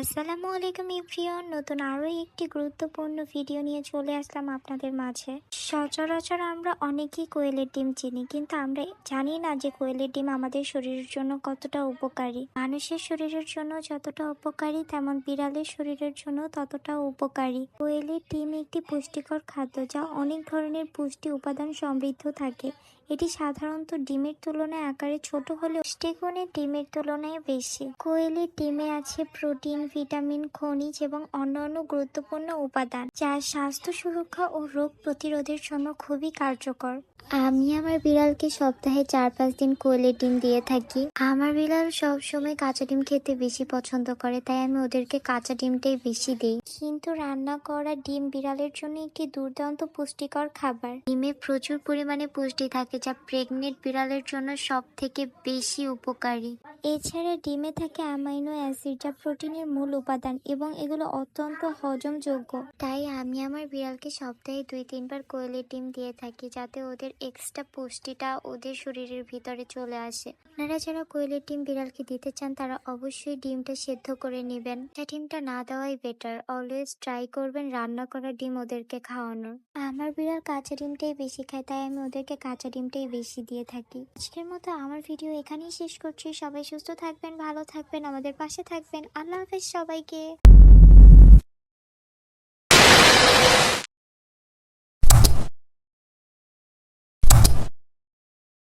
আসসালামু আলাইকুম ইভরিয়ন নতুন আরও একটি গুরুত্বপূর্ণ ভিডিও নিয়ে চলে আসলাম আপনাদের মাঝে। সচরাচর আমরা অনেকেই কোয়েলের ডিম চিনি, কিন্তু আমরা জানি না যে কোয়েলের ডিম আমাদের শরীরের জন্য কতটা উপকারী। মানুষের শরীরের জন্য যতটা উপকারী, তেমন বিড়ালের শরীরের জন্য ততটা উপকারী। কোয়েলের ডিম একটি পুষ্টিকর খাদ্য যা অনেক ধরনের পুষ্টি উপাদান সমৃদ্ধ থাকে। এটি সাধারণত ডিমের তুলনায় আকারে ছোট হলেও পুষ্টিগুণে ডিমের তুলনায় বেশি। কোয়েলের ডিমে আছে প্রোটিন, ভিটামিন, খনিজ এবং অন্যান্য গুরুত্বপূর্ণ উপাদান, যা স্বাস্থ্য সুরক্ষা ও রোগ প্রতিরোধের জন্য খুবই কার্যকর। আমি আমার বিড়ালকে সপ্তাহে চার পাঁচ দিন কোয়েলের ডিম দিয়ে থাকি। আমার বিড়াল সব সময় কাঁচা ডিম খেতে বেশি পছন্দ করে, তাই আমি ওদেরকে কাঁচা ডিমটাই বেশি দিই। কিন্তু রান্না করা ডিম বিড়ালের জন্য একটি দুর্দান্ত পুষ্টিকর খাবার। ডিমে প্রচুর পরিমাণে পুষ্টি থাকে যা প্রেগনেন্ট বিড়ালের জন্য সবথেকে বেশি উপকারী। এছাড়া ডিমে থাকে অ্যামাইনো অ্যাসিড, যা প্রোটিনের মূল উপাদান এবং এগুলো অত্যন্ত হজমযোগ্য। তাই আমি আমার বিড়ালকে সপ্তাহে দুই, তিনবার কোয়েলের ডিম দিয়ে থাকি, যাতে ওদের এক্সট্রা পুষ্টিটা ওদের শরীরের ভিতরে চলে আসে। আপনারা যারা কোয়েলের ডিম বিড়ালকে দিতে চান, তারা অবশ্যই ডিমটা সেদ্ধ করে নেবেন। তা ডিমটা না দেওয়াই বেটার অলওয়েজ ট্রাই করবেন রান্না করা ডিম ওদেরকে খাওয়ানোর। আমার বিড়াল কাঁচা ডিমটাই বেশি খায়, তাই আমি ওদেরকে কাঁচা ডিমটাই বেশি দিয়ে থাকি। আজকের মতো আমার ভিডিও এখানেই শেষ করছি। সবাই সুস্থ থাকবেন ভালো থাকবেন আমাদের পাশে থাকবেন। আল্লাহ হাফেজ সবাইকে।